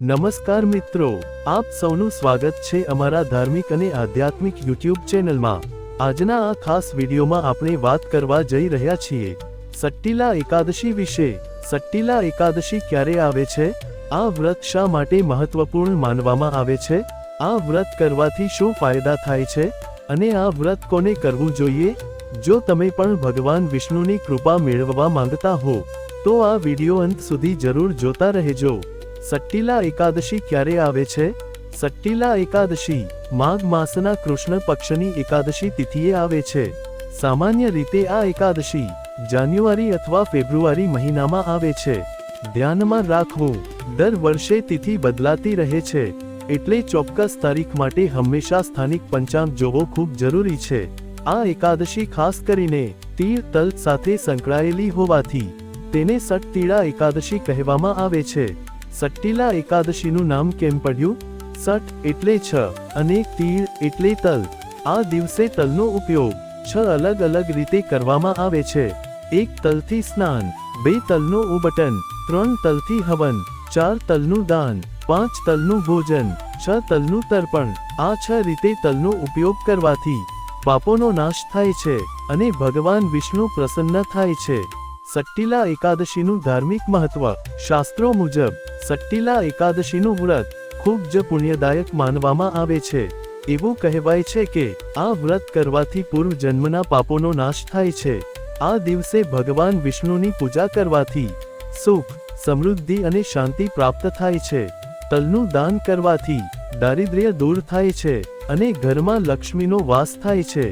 નમસ્કાર મિત્રો, આપ સૌનું સ્વાગત છે અમારા ધાર્મિક અને આધ્યાત્મિક યુટ્યુબ ચેનલમાં. આજના આ ખાસ વિડીયોમાં આપણે વાત કરવા જઈ રહ્યા છીએ. સટ્ટીલા એકાદશી વિશે. સટ્ટીલા એકાદશી ક્યારે આવે છે? આ વ્રત શા માટે મહત્વપૂર્ણ માનવામાં આવે છે? આ વ્રત કરવાથી શું ફાયદા થાય છે? અને આ વ્રત કોને કરવું જોઈએ? જો તમે પણ ભગવાન વિષ્ણુની કૃપા મેળવવા માંગતા હો, તો આ વીડિયો અંત સુધી જરૂર જોતા રહેજો. સટ્ટીલા એકાદશી ક્યારે આવે છે? સટ્ટીલા એકાદશી માઘ માસના કૃષ્ણ પક્ષની એકાદશી તિથિએ આવે છે. સામાન્ય રીતે આ એકાદશી જાન્યુઆરી અથવા ફેબ્રુઆરી મહિનામાં આવે છે. ધ્યાનમાં રાખવું દર વર્ષે તિથિ બદલાતી રહે છે, એટલે ચોક્કસ તારીખ માટે હંમેશા સ્થાનિક પંચાંગ જોવો ખૂબ જરૂરી છે. આ એકાદશી ખાસ કરીને તીર તલ સાથે સંકળાયેલી હોવાથી તેને સટતીડા એકાદશી કહેવામાં આવે છે. સટ્ટીલા એકાદશીનું નામ કેમ પડ્યું? સટ એટલે છ અને તીળ એટલે તલ. આ દિવસે તલનો ઉપયોગ છ અલગ અલગ રીતે કરવામાં આવે છે. એક તલથી સ્નાન, બે તલનું ઉબટન, ત્રણ તલથી હવન, ચાર તલનું દાન, પાંચ તલનું ભોજન, છ તલનું તર્પણ. આ છ રીતે તલનો ઉપયોગ કરવાથી પાપોનો નાશ થાય છે અને ભગવાન વિષ્ણુ પ્રસન્ન થાય છે. સટ્ટીલા એકાદશીનું ધાર્મિક મહત્વ. શાસ્ત્રો મુજબ, સટ્ટીલા એકાદશીનું વ્રત ખૂબ જ પુણ્યદાયક માનવામાં આવે છે. એવું કહેવાય છે કે, આ વ્રત કરવાથી પૂર્વ જન્મના પાપોનો નાશ થાય છે. આ દિવસે ભગવાન વિષ્ણુની પૂજા કરવાથી સુખ, સમૃદ્ધિ અને શાંતિ પ્રાપ્ત થાય છે. તલનું દાન કરવાથી દારિદ્ર્ય દૂર થાય છે અને ઘરમાં લક્ષ્મીનો વાસ થાય છે.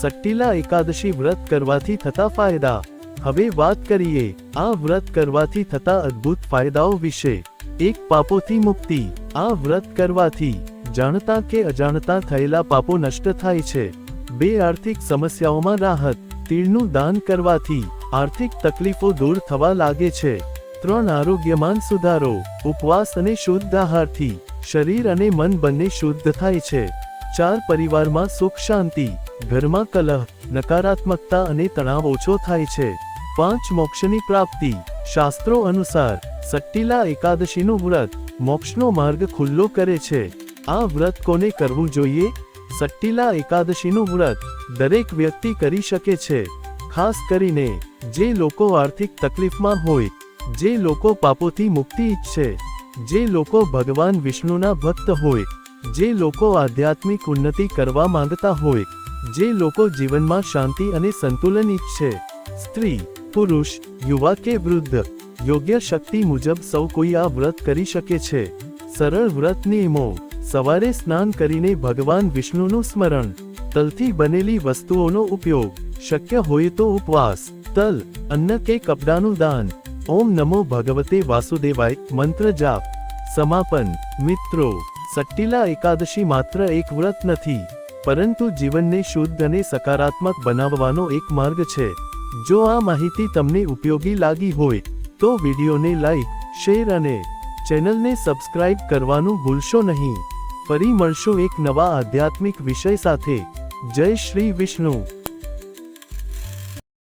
સટ્ટીલા એકાદશી વ્રત કરવાથી થતા ફાયદા હવે વાત કરીએ આ વ્રત કરવાથી થતા અદ્ભુત ફાયદાઓ વિશે. એક પાપોથી મુક્તિ. આ વ્રત કરવાથી જાણતા કે અજાણતા થયેલા પાપો નષ્ટ થાય છે. બે આર્થિક સમસ્યાઓમાં રાહત. તીળનું દાન કરવાથી આર્થિક તકલીફો દૂર થવા લાગે છે. ત્રણ આરોગ્યમાન સુધારો. ઉપવાસ અને શુદ્ધ આહારથી શરીર અને મન બંને શુદ્ધ થાય છે. ચાર પરિવારમાં સુખ શાંતિ. ઘરમાં કલહ, નકારાત્મકતા અને તણાવ ઓછો થાય છે. પાંચ મોક્ષની પ્રાપ્તિ. શાસ્ત્રો અનુસાર, સટ્ટીલા એકાદશીનું વ્રત મોક્ષનો માર્ગ ખુલ્લો કરે છે. આ વ્રત કોને કરવું જોઈએ? સટ્ટીલા એકાદશીનું વ્રત દરેક વ્યક્તિ કરી શકે છે. ખાસ કરીને, જે લોકો આર્થિક તકલીફમાં હોય, જે લોકો પાપોથી મુક્તિ ઈચ્છે, જે લોકો ભગવાન વિષ્ણુના ભક્ત હોય, જે લોકો આધ્યાત્મિક ઉન્નતિ કરવા માંગતા હોય, જે લોકો જીવનમાં શાંતિ અને સંતુલન ઈચ્છે. સ્ત્રી પુરુષ યુવા કે વૃદ્ધ, યોગ્ય શક્તિ મુજબ સૌ કોઈ આ વ્રત કરી શકે છે. સરળ વ્રત નિયમો સવારે સ્નાન કરીને ભગવાન વિષ્ણુનું સ્મરણ, તલથી બનેલી વસ્તુઓનો ઉપયોગ, શક્ય હોય તો ઉપવાસ, તલ, અન્ન કે કપડાનું દાન, ઓમ નમો ભગવતે વાસુદેવાય, મંત્ર જાપ, સમાપન, મિત્રો, સટ્ટીલા એકાદશી માત્ર એક વ્રત નથી, પરંતુ જીવનને શુદ્ધ અને સકારાત્મક બનાવવાનો એક માર્ગ છે. જો આ માહિતી તમને ઉપયોગી લાગી હોય, તો વિડીયોને લાઈક, શેર અને ચેનલને સબસ્ક્રાઇબ કરવાનું ભૂલશો નહીં. ફરી મળશો એક નવા આધ્યાત્મિક વિષય સાથે. જય શ્રી વિષ્ણુ.